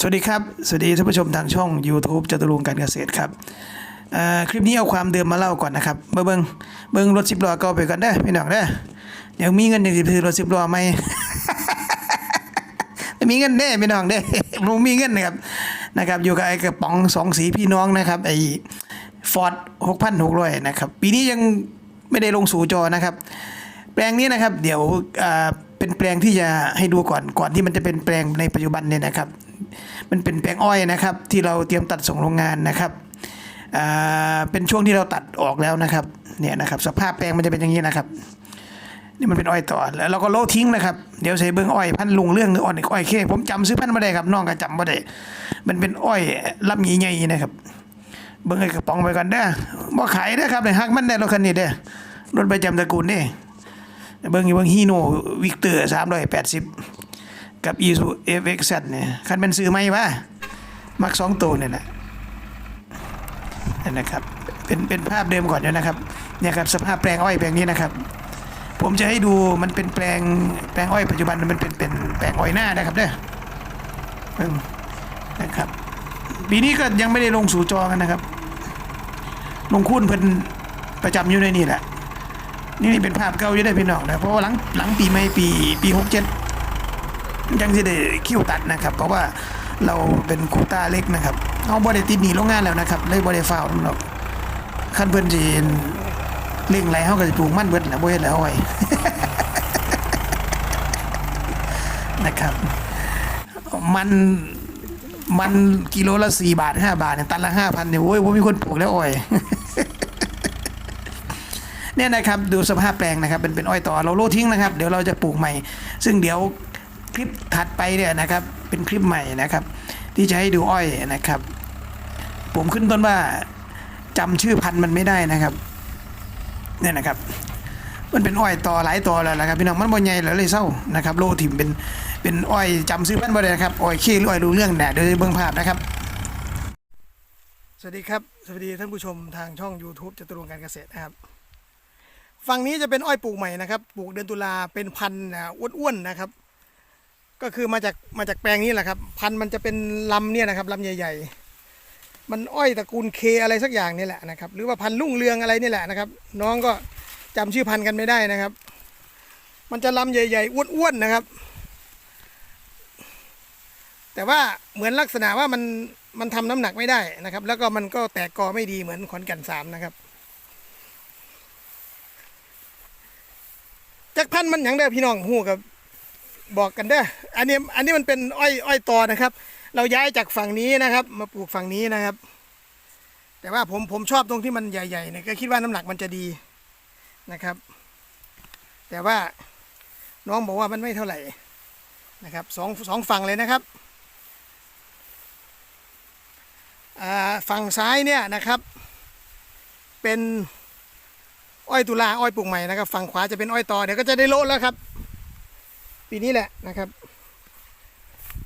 สวัสดีครับ สวัสดีท่านผู้ชมทางช่อง YouTube จตุรงการเกษตรครับคลิปนี้เอาความเดิมมาเล่าก่อนนะครับเบิ่งเบิ่งเบิ่งรถสิบล้อเก่าไปก่อนเด้อพี่น้องเด้อเดี๋ยวมีเงินอย่งสิซื้อรถสิบล้อใหมมีเงินแน่พี่น้องเด้ผมมีเงินนะครับนะครับอยู่กับไอ้กระป๋องสองสีพี่น้องนะครับไอ้ฟอร์ดหกพันหกร้อยนะครับปีนี้ยังไม่ได้ลงสู่จอนะครับ แปลงนี้นะครับเดี๋ยวเป็นแปลงที่จะให้ดูก่อนก่อนที่มันจะเป็นแปลงในปัจจุบันเนี่ยนะครับ มันเป็นแปลงอ้อยนะครับ ที่เราเตรียมตัดส่งโรงงานนะครับเป็นช่วงที่เราตัดออกแล้วนะครับเนี่ยนะครับสภาพแปลงมันจะเป็นอย่างนี้นะครับนี่มันเป็นอ้อยต่อแล้วเราก็โลทิ้งนะครับเดี๋ยวใส่เบิ้งอ้อยพันลุงเรื่องหรืออ้อยอ้อยเคผมจำซื้อพันม่ได้ครับน้องก็จำม่ได้มันเป็นอ้อยลำใหญ่ๆนะครับ เบิ้งไอ้กระป๋องไปก่อนเด้อบ่ขายเด้อครับในฮักมันได้รถคันนี้เด้อรถประจำตระกูลเด้เบิ้งอยู่เบิ้งฮีโน่วิกเตอร์สามร้อยแปดสิบ กับอีซูเอฟเอ็กซ์เนี่ยคันเป็นซื้อไหมวะมักสองตัวเนี่ยนะนั่นนะครับเป็นเป็นภาพเดิมก่อนเดี๋ยนะครับเนี่ยครับสภาพแปลงอ้อยแปลงนี้นะครับ ผมจะให้ดูมันเป็นแปลงแปลงอ้อยปัจจุบันมันเป็นเป็นแปลงอ้อยหน้านะครับเด้อเบิ่งนะครับปีนี้ก็ยังไม่ได้ลงสู่จอกันนะครับ ลงคุ้นเพิ่นประจำอยู่ในนี่แหละนี่นี่เป็นภาพเก่าอยู่ได้พี่น้องนะเพราะว่าหลังหลังปีใหม่ปีปีหกเจ็ด ยังจะได้คิวตัดนะครับ เพราะว่าเราเป็นคูต้าเล็กนะครับเอาบริติดหนีโรงงานแล้วนะครับ เลยบริฟาวนำหรอกขั้นเพิ่นจีนเร่งไรเขาก็จะปลูกมันเบิดแหละบ่เฮ็ดแล้วอ้อยนะครับ มันมันกิโลละสี่บาทห้าบาทเนี่ยตันละห้าพันเนี่ยโอ้ยว่ามีคนปลูกแล้วอ้อยเนี่ยนะครับดูสภาพแปลงนะครับเป็นเป็นอ้อยต่อเราโลทิ้งนะครับ เดี๋ยวเราจะปลูกใหม่ ซึ่งเดี๋ยว ลิปถัดไปเนี่ยนะครับ เป็นคลิปใหม่นะครับ ที่จะให้ดูอ้อยนะครับ ผมขึ้นต้นว่าจำชื่อพันธุ์มันไม่ได้นะครับเนี่ยนะครับ มันเป็นอ้อยต่อหลายต่อแล้วนะครับพี่น้องมันบ่ใหญ่แล้วเลยเศร้านะครับ โลถิ่มเป็นเป็นอ้อยจำซื้อพันธุ์บ่ได้นะครับอ้อยขี้หรืออ้อยรู้เรื่องแดดโดยเบื้องภาพนะครับ สวัสดีครับ สวัสดีท่านผู้ชมทางช่อง YouTube จตุรงการเกษตรนะครับฝั่งนี้จะเป็นอ้อยปลูกใหม่นะครับ ปลูกเดือนตุลาเป็นพันธุ์อ้วนๆนะครับ ก็คือมาจากมาจากแปลงนี้แหละครับ พันธุ์มันจะเป็นลำเนี่ยนะครับลำใหญ่ ๆ มันอ้อยตระกูลเคอะไรสักอย่างนี่แหละนะครับ หรือว่าพันธุ์ลุ่งเรืองอะไรนี่แหละนะครับ น้องก็จำชื่อพันธุ์กันไม่ได้นะครับ มันจะลำใหญ่ ๆอ้วนๆนะครับ แต่ว่าเหมือนลักษณะว่ามันมันทำน้ำหนักไม่ได้นะครับ แล้วก็มันก็แตกกอไม่ดีเหมือนขอนแก่นสามนะครับจักพันธุ์มันอย่างได้อพี่น้องหูกับ บอกกันเด้ออันนี้อันนี้มันเป็นอ้อยอ้อยตอนะครับ เราย้ายจากฝั่งนี้นะครับ มาปลูกฝั่งนี้นะครับ แต่ว่าผมผมชอบตรงที่มันใหญ่ๆเนี่ยก็คิดว่าน้ำหนักมันจะดีนะครับ แต่ว่าน้องบอกว่ามันไม่เท่าไหร่นะครับสองสองฝั่งเลยนะครับอ่าฝั่งซ้ายเนี่ยนะครับ เป็นอ้อยตุลาอ้อยปลูกใหม่นะครับ ฝั่งขวาจะเป็นอ้อยตอเดี๋ยวก็จะได้โลดแล้วครับ ปีนี้แหละนะครับ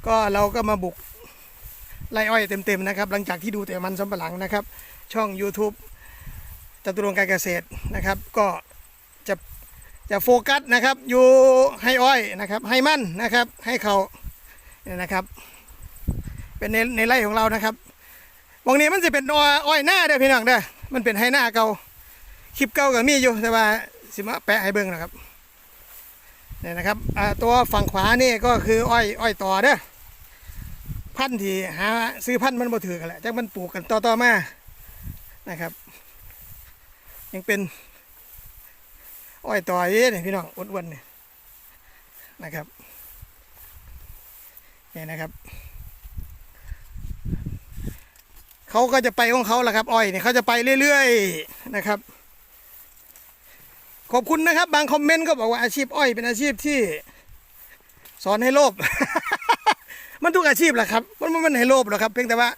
ก็เราก็มาบุกไล่อ้อยเต็มๆนะครับ หลังจากที่ดูแต่มันสำปะหลังนะครับ ช่อง YouTube จตุรงการเกษตรนะครับ ก็จะจะโฟกัสนะครับอยู่ให้อ้อยนะครับ ให้มั่นนะครับ ให้เขาเนี่ยนะครับ เป็นในในไร่ของเรานะครับวงนี้มันจะเป็นอ้อยหน้าเด้อพี่น้องเด้อมันเป็นให้หน้าเก่าคลิปเก่าก็มีอยู่แต่ว่าสิมาแปะให้เบิ่งนะครับ เนี่ยนะครับตัวฝั่งขวานี่ก็คืออ้อยอ้อยต่อเด้อพันธุ์ที่หาซื้อพันธุ์มันบ่ถือกันแหละจักมันปลูกกันต่อๆมานะครับ ยังเป็นอ้อยต่อยเนี่ยพี่น้องอ้วนๆเนี่ยนะครับเนี่ยนะครับ เขาก็จะไปของเขาแหละครับอ้อยเนี่ยเขาจะไปเรื่อยๆนะครับ ขอบคุณนะครับ บางคอมเมนต์ก็บอกว่าอาชีพอ้อยเป็นอาชีพที่ สอนให้โลภ มันทุกอาชีพแหละครับ มันมันให้โลภหรอกครับ เพียงแต่ว่า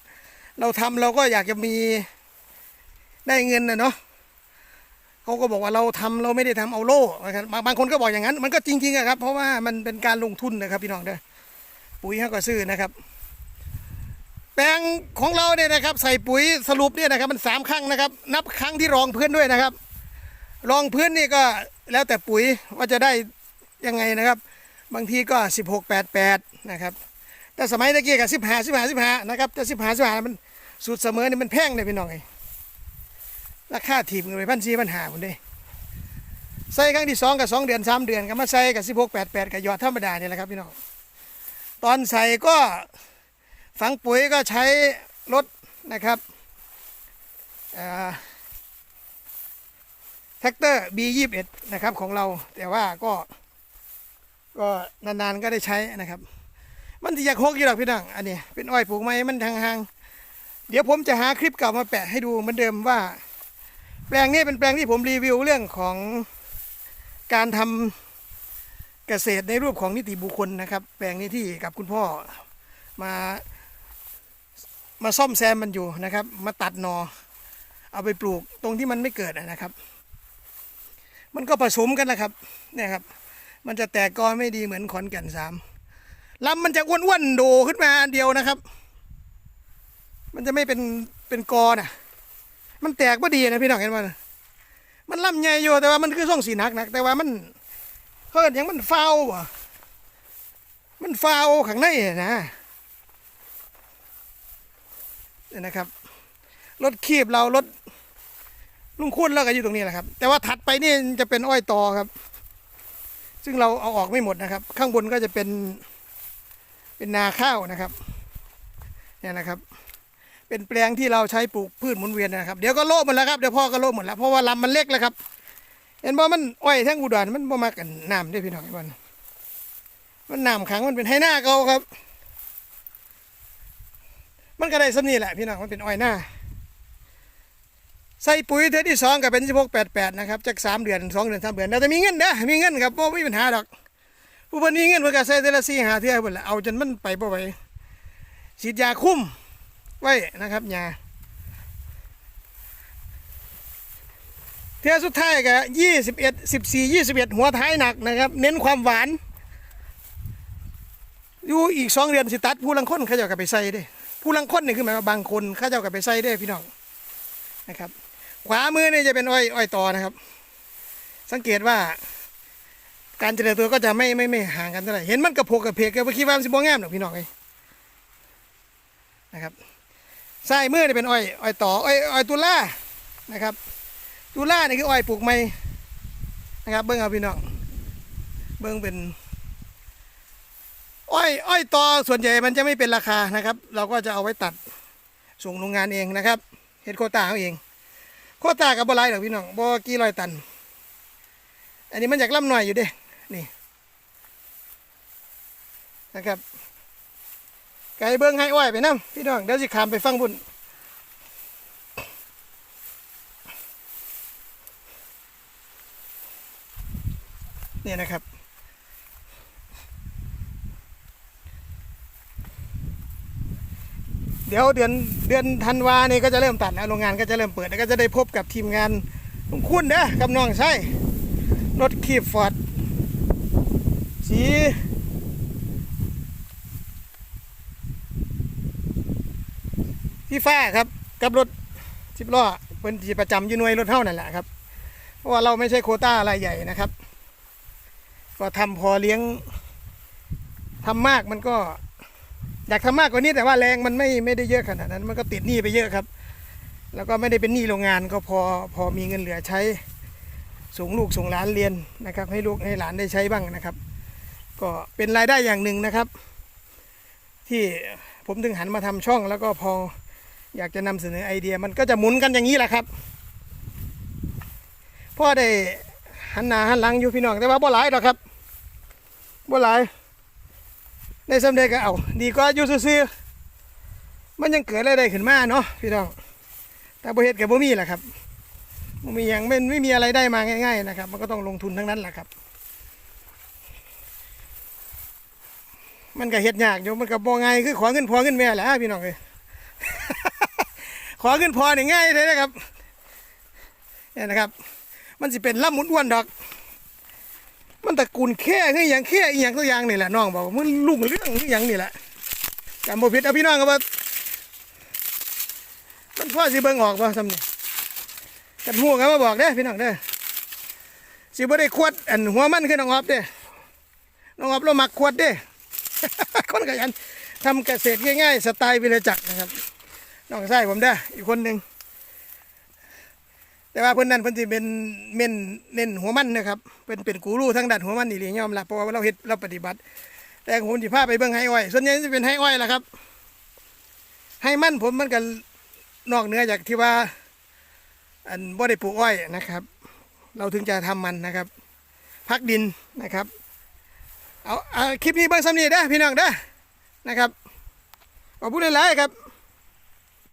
เราทำเราก็อยากจะมีได้เงินนะเนาะเขาก็บอกว่าเราทำเราไม่ได้ทำเอาโล่นะครับบางคนก็บอกอย่างนั้น มันก็จริงๆอะครับ เพราะว่ามันเป็นการลงทุนนะครับ พี่น้องเด้อปุ๋ยเขาก็ซื้อนะครับ แปลงของเราเนี่ยนะครับ ใส่ปุ๋ยสรุปเนี่ยนะครับ มันสามครั้งนะครับ นับครั้งที่รองพื้นด้วยนะครับ รองพื้นนี่ก็แล้วแต่ปุ๋ยว่าจะได้ยังไงนะครับ บางทีก็ 16 88 นะครับ แต่สมัยตะกี้กับสิบหาสิบหาสิบหานะครับ แต่สิบหาสิบหามันสูตรเสมอนี่มันแพงเลยพี่น้องไอ้ราคาถีบเงินไปพันสี่พันหาคนเด้ใส่ครั้งที่สองกับสองเดือนสามเดือนก็มาใส่กับสิบหกแปดแปดกับยอดธรรมดาเนี่ยแหละครับพี่น้องตอนใส่ก็ฝังปุ๋ยก็ใช้รถนะครับอ่า แท็กเตอร์ B21 นะครับของเราแต่ว่าก็ ก็นานๆก็ได้ใช้นะครับ มันจะอยากหกอยู่หรอกพี่น้องอันนี้ เป็นอ้อยปลูกไม้มันห่างๆเดี๋ยวผมจะหาคลิปเก่ามาแปะให้ดูเหมือนเดิมว่า แปลงนี้เป็นแปลงที่ผมรีวิวเรื่องของการทำเกษตรในรูปของนิติบุคคลนะครับ แปลงนี้ที่กับคุณพ่อมา มาซ่อมแซมมันอยู่นะครับ มาตัดนอ เอาไปปลูกตรงที่มันไม่เกิดนะครับ มันก็ผสมกันนะครับ เนี่ยครับ มันจะแตกกอไม่ดีเหมือนขอนแก่นสามลำมันจะอ้วนๆโดขึ้นมาเดียวนะครับ มันจะไม่เป็นเป็นกอนะมันแตกพอดีนะพี่น้องเห็นมั้ยมันลำใหญ่อยู่แต่ว่ามันคือส่องสีนักนะแต่ว่ามันเขาเรียยังมันฟาวบ่มันฟาวข้างในนะเนี่ยนะครับรถคีบเรารถ ลุงคุ้นแล้วก็อยู่ตรงนี้แหละครับ แต่ว่าถัดไปนี่จะเป็นอ้อยตอครับ ซึ่งเราเอาออกไม่หมดนะครับ ข้างบนก็จะเป็น เป็นนาข้าวนะครับ เนี่ยนะครับ เป็นแปลงที่เราใช้ปลูกพืชหมุนเวียนนะครับ เดี๋ยวก็โลบหมดแล้วครับ เดี๋ยวพ่อก็โลบหมดแล้ว เพราะว่าลำมันเล็กแล้วครับ เห็นบ่มันอ้อยแท่งอุดรมันบ่มากันน้ำได้พี่น้องไอ้บ้านมันน้ำขังมันเป็นไฮหน้าเก่าครับ มันก็ได้สำนี่แหละพี่น้องมันเป็นอ้อยหน้า ใส่ปุ๋ยเทอที่สองก็เป็นสิบหกแปดแปดนะครับจากสามเดือนสองเดือนสามเดือนแต่มีเงินนะมีเงินครับบ่มีปัญหาดอกผู้คนมีเงินเพิ่นก็ใส่แต่ละสี่หาเทื่อเพิ่นละเอาจนมันไปบ่ไหวฉีดยาคุ้มไว้นะครับยาเทื่อสุดท้ายก็ยี่สิบเอ็ดสิบสี่ยี่สิบเอ็ดหัวท้ายหนักนะครับ เน้นความหวานอยู่อีกสองเดือนสิตัดผู้ลังคนเขาเจ้าก็ไปใส่ด้ผู้ลังคนนี่คือหมายว่าบางคนเขาเจ้าก็ไปใส่เด้พี่น้องนะครับ ขวามือนี่จะเป็นอ้อยอ้อยตอนะครับ สังเกตว่า การเจริญตัวก็จะไม่ไม่ไม่ห่างกันเท่าไหร่เห็นมันกระโพกกระเพกแกคิดว่ามันสิบ่งามหรอกพี่น้องเอ้ยนะครับซ้ายมือนี่เป็นอ้อยอ้อยต่ออ้อยอ้อยตุล่านะครับตุล่านี่คืออ้อยปลูกใหม่นะครับ เบิ้งเอาพี่น้องเบิ้งเป็นอ้อยอ้อยตอส่วนใหญ่มันจะไม่เป็นราคานะครับ เราก็จะเอาไว้ตัดส่งโรงงานเองนะครับเฮ็ดโคต้าเอาเอง คตากับบ่หลายหรอกพี่น้องบ่กี่ร้อยตัน อันนี้มันอยากล่ำหน่อยอยู่เด้นี่นะครับ ไก่เบิ้งให้อ้อยไปน้ำพี่น้องเดี๋ยวสิขามไปฟังบุญเนี่ยนะครับ ดี๋ยวเดือนเดือนธันวานี่ก็จะเริ่มตัดแล้วโรงงานก็จะเริ่มเปิดแล้วก็จะได้พบกับทีมงานลุงคุณเด้อกับน้องใช่รถคีบฟอร์ดสีที่ฟ้าครับกับรถสิบล้อเป็นที่ประจำอยู่หน่วยรถเท่านั่นแหละครับเพราะว่าเราไม่ใช่โคต้าอะไรใหญ่นะครับ ก็ทำพอเลี้ยงทำมากมันก็ อยากทำมากกว่านี้แต่ว่าแรงมันไม่ไม่ได้เยอะขนาดนั้น มันก็ติดหนี้ไปเยอะครับ แล้วก็ไม่ได้เป็นหนี้โรงงานก็พอพอมีเงินเหลือใช้ส่งลูกส่งหลานเรียนนะครับ ให้ลูกให้หลานได้ใช้บ้างนะครับ ก็เป็นรายได้อย่างหนึ่งนะครับ ที่ผมถึงหันมาทำช่อง แล้วก็พออยากจะนำเสนอไอเดียมันก็จะหมุนกันอย่างนี้แหละครับพ่อได้หันหน้าหันหลังอยู่พี่น้องแต่ว่าบ่หลายหรอกครับบ่หลาย ได้สำเร็จก็เอาดีกว่าอยู่ซื่อๆมันยังเกิดอะไรได้ขึ้นมาเนาะพี่น้องแต่บ่เฮ็ดกับบ่มีแหละครับมันมีอย่างไม่ไม่มีอะไรได้มาง่าย ๆ นะครับ มันก็ต้องลงทุนทั้งนั้นแหละครับ มันก็เฮ็ดยากอยู่มันก็บ่ง่ายคือขอเงินพอเงินแม่แหละพี่น้องเอ้ยขอเงินพ่อนี่ง่ายเลยนะครับเนี่ยนะครับ มันสิเป็นล่ำมุนอ้วนดอก มันตระกูลแค่คืออย่างแค่อีหยังตัวอย่างนี่แหละน้องบอกมันลุงเรื่องอหย่างนี่แหละจำบ่ผิดเอาพี่น้องก็ว่ามันพ่อสิเบิ่งออกบ่ซำนี่กันหัวกันมาบอกเด้พี่น้องเด้อสิบ่ได้ขวดอันหัวมันคือน้องออบเด้อน้องออบเรามักขวดเด้คนขยันทำเกษตรง่ายๆสไตล์วิรจักรนะครับน้องชายผมเด้ออีกคนหนึ่ง แต่ว่าเพิ่นนั่นเพิ่นสิเป็นเม่นเน้นหัวมันนะครับเป็นเป็นกูรูทางด้านหัวมันนี่เลยยอมรับเพราะว่าเราเฮ็ดเราปฏิบัติ แต่ผมสิพาไปเบิ่งไฮอ้อย ส่วนใหญ่จะเป็นไฮอ้อยล่ะครับไฮมันผมมันก็นอกเหนือจากที่ว่า อันบ่ได้ปลูกอ้อยนะครับ เราถึงจะทำมันนะครับ พักดินนะครับเอาเอาคลิปนี้เบิ่งซ้ำนี้เด้อพี่น้องเด้อนะครับขอบคุณหลายๆครับ